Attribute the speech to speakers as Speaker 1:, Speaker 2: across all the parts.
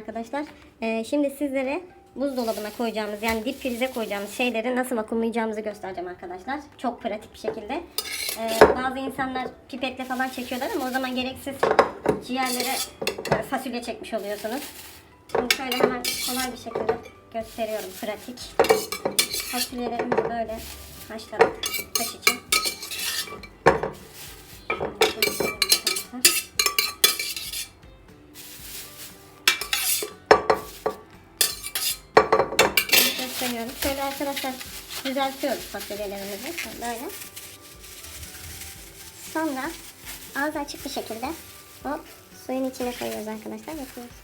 Speaker 1: Arkadaşlar e, şimdi sizlere buzdolabına koyacağımız yani dip frize koyacağımız şeyleri nasıl vakumlayacağımızı göstereceğim arkadaşlar. Çok pratik bir şekilde. E, bazı insanlar pipetle falan çekiyorlar ama o zaman gereksiz ciğerlere e, fasulye çekmiş oluyorsunuz. Şimdi şöyle hemen kolay bir şekilde gösteriyorum pratik. Fasulyelerimizi böyle haşladık taş için. Şöyle göstereyim arkadaşlar. Gösteriyorum. Şöyle arkadaşlar düzeltiyoruz fasulyelerimizi. Böyle. Sonra ağzı açık bir şekilde hop suyun içine koyuyoruz arkadaşlar. Yapıyoruz.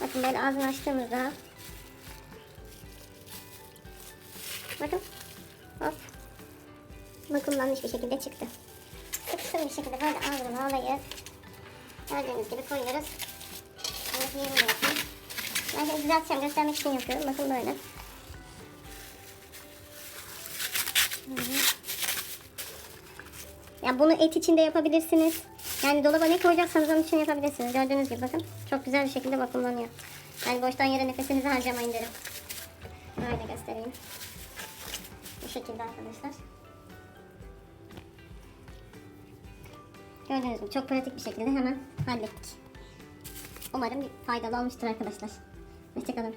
Speaker 1: Bakın böyle ağzını açtığımızda bakın hop vakumlanmış bir şekilde çıktı. Sıkıştırın bir şekilde böyle ağzını alayıp gördüğünüz gibi koyuyoruz. Yerini şimdi düzelteceğim göstermek için yapıyorum. Bakın böyle. Ya bunu et içinde yapabilirsiniz. Yani dolaba ne koyacaksanız onun için yapabilirsiniz. Gördüğünüz gibi bakın. Çok güzel bir şekilde vakumlanıyor. Yani boştan yere nefesinizi harcamayın derim. Böyle göstereyim. Bu şekilde arkadaşlar. Gördüğünüz gibi çok pratik bir şekilde hemen hallettik. Umarım faydalı olmuştur arkadaşlar. Hoşçakalın.